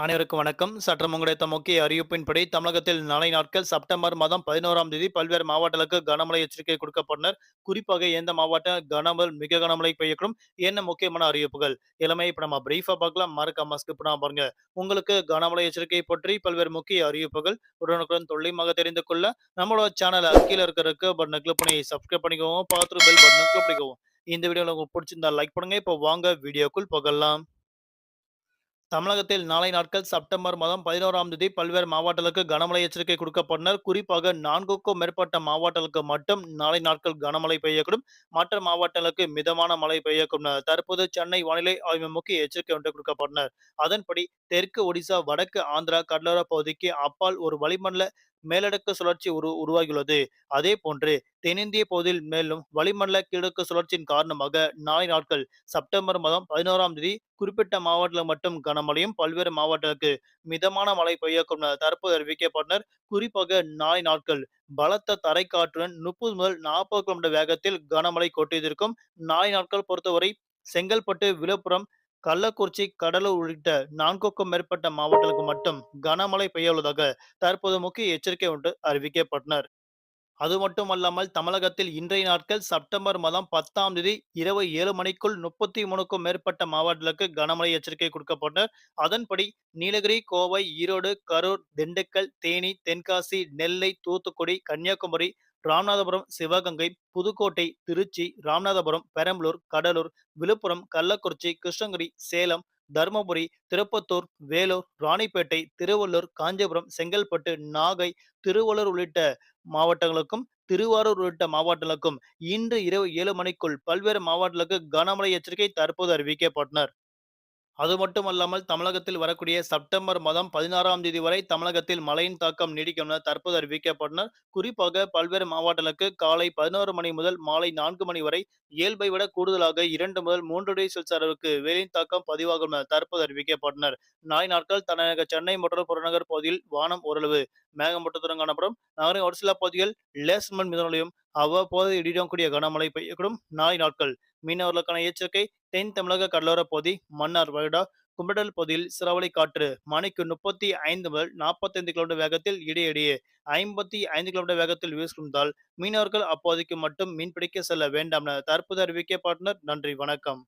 அனைவருக்கும் வணக்கம். சற்றம் கிடைத்த முக்கிய அறிவிப்பின்படி தமிழகத்தில் நாளை நாட்கள் செப்டம்பர் மாதம் பதினோராம் தேதி பல்வேறு மாவட்டங்களுக்கு கனமழை எச்சரிக்கை கொடுக்கப்பட்டனர். குறிப்பாக எந்த மாவட்டம் கனமல் மிக கனமழை பெய்யக்கூடும் என்ன முக்கியமான அறிவிப்புகள்? எல்லாமே இப்ப நம்ம பிரீஃபா பார்க்கலாம். மறக்காம ஸ்கிப் நான் பாருங்க. உங்களுக்கு கனமழை எச்சரிக்கை பற்றி பல்வேறு முக்கிய அறிவிப்புகள் உடனுக்குடன் துல்லியமாக தெரிந்து கொள்ள நம்மளோட சேனலை கீழே இருக்கிறதுக்கு பட்டனை கிளிக் பண்ணி சப்ஸ்கிரைப் பண்ணிக்கோங்க. பார்த்துட்டு பெல் பட்டனை கிளிக் பண்ணிக்கோங்க. இந்த வீடியோ உங்களுக்கு பிடிச்சிருந்தா லைக் பண்ணுங்க. இப்போ வாங்க வீடியோக்குள் போகலாம். தமிழகத்தில் நாளை நாட்கள் செப்டம்பர் மாதம் பதினோராம் தேதி பல்வேறு மாவட்டங்களுக்கு கனமழை எச்சரிக்கை கொடுக்கப்பட்டனர். குறிப்பாக நான்குக்கும் மேற்பட்ட மாவட்டங்களுக்கு மட்டும் நாளை நாட்கள் கனமழை பெய்யக்கூடும். மற்ற மாவட்டங்களுக்கு மிதமான மழை பெய்யக்கூடும். தற்போது சென்னை வானிலை ஆய்வு முக்கிய எச்சரிக்கை ஒன்று கொடுக்கப்பட்டனர். அதன்படி தெற்கு ஒடிசா வடக்கு ஆந்திரா கடலோர பகுதிக்கு அப்பால் ஒரு வளிமண்டல மேலடுக்கு சுழற்சி உரு உருவாகியுள்ளது. அதே போன்று தென்னிந்திய பகுதியில் மேலும் வளிமண்டல கிழக்கு சுழற்சியின் காரணமாக நாளை நாட்கள் செப்டம்பர் மாதம் பதினோராம் தேதி குறிப்பிட்ட மாவட்டத்தில் மட்டும் கனமழையும் பல்வேறு மாவட்டங்களுக்கு மிதமான மழை பெய்யக்கும் தற்போது அறிவிக்கப்பட்டனர். குறிப்பாக நாளை நாட்கள் பலத்த தரைக்காற்றுடன் முப்பது முதல் நாற்பது கிலோமீட்டர் வேகத்தில் கனமழை கொட்டியதற்கும் நாளை நாட்கள் பொறுத்தவரை செங்கல்பட்டு விழுப்புரம் கள்ளக்குறிச்சி கடலூர் உள்ளிட்ட நான்குக்கும் மேற்பட்ட மாவட்டங்களுக்கு மட்டும் கனமழை பெய்யுள்ளதாக தற்போது முக்கிய எச்சரிக்கை ஒன்று அறிவிக்கப்பட்டனர். அது மட்டுமல்லாமல் தமிழகத்தில் இன்றைய நாட்கள் செப்டம்பர் மாதம் பத்தாம் தேதி இரவு ஏழு மணிக்குள் முப்பத்தி மூணுக்கும் மேற்பட்ட மாவட்டங்களுக்கு கனமழை எச்சரிக்கை கொடுக்கப்பட்டனர் அதன்படி நீலகிரி கோவை ஈரோடு கரூர் திண்டுக்கல் தேனி தென்காசி நெல்லை தூத்துக்குடி கன்னியாகுமரி ராமநாதபுரம் சிவகங்கை புதுக்கோட்டை திருச்சி ராமநாதபுரம் பெரம்பலூர் கடலூர் விழுப்புரம் கள்ளக்குறிச்சி கிருஷ்ணகிரி சேலம் தருமபுரி திருப்பத்தூர் வேலூர் ராணிப்பேட்டை திருவள்ளூர் காஞ்சிபுரம் செங்கல்பட்டு நாகை திருவள்ளூர் உள்ளிட்ட மாவட்டங்களுக்கும் திருவாரூர் உள்ளிட்ட மாவட்டங்களுக்கும் இன்று இரவு ஏழு மணிக்குள் பல்வேறு மாவட்டங்களுக்கு கனமழை எச்சரிக்கை தற்போது அறிவிக்கப்பட்டனர் அது மட்டுமல்லாமல் தமிழகத்தில் வரக்கூடிய செப்டம்பர் மாதம் பதினாறாம் தேதி வரை தமிழகத்தில் மழையின் தாக்கம் நீடிக்கும் என தற்போது அறிவிக்கப்பட்டனர் குறிப்பாக பல்வேறு மாவட்டங்களுக்கு காலை பதினோரு மணி முதல் மாலை நான்கு மணி வரை இயல்பை விட கூடுதலாக இரண்டு முதல் மூன்று டிகிரி செல்சியஸ் அளவுக்கு வெயிலின் தாக்கம் பதிவாகும் என தற்போது அறிவிக்கப்பட்டனர் நாளை நாட்கள் தலைநகர் சென்னை மற்றும் புறநகர் பகுதியில் வானம் ஓரளவு மேகமூட்டத்துடன் காணப்படும். நகரின் ஒரு சில பகுதிகள் லேசர் மிதமலையும் அவ்வப்போது இடியுடன் கூடிய கனமழை பெய்யக்கூடும். நாளை நாட்கள் மீனவர்களுக்கான எச்சரிக்கை தென் தமிழக கடலோர பகுதி மன்னார் வருடா கும்படல் பகுதியில் சிரவலை காற்று மணிக்கு முப்பத்தி ஐந்து முதல் நாற்பத்தி ஐந்து கிலோமீட்டர் வேகத்தில் இடையிடையே ஐம்பத்தி ஐந்து கிலோமீட்டர் வேகத்தில் வீசிருந்தால் மீனவர்கள் அப்போதைக்கு மட்டும் மீன்பிடிக்க செல்ல வேண்டாம் என தற்போது அறிவிக்கப்பட்டனர். நன்றி வணக்கம்.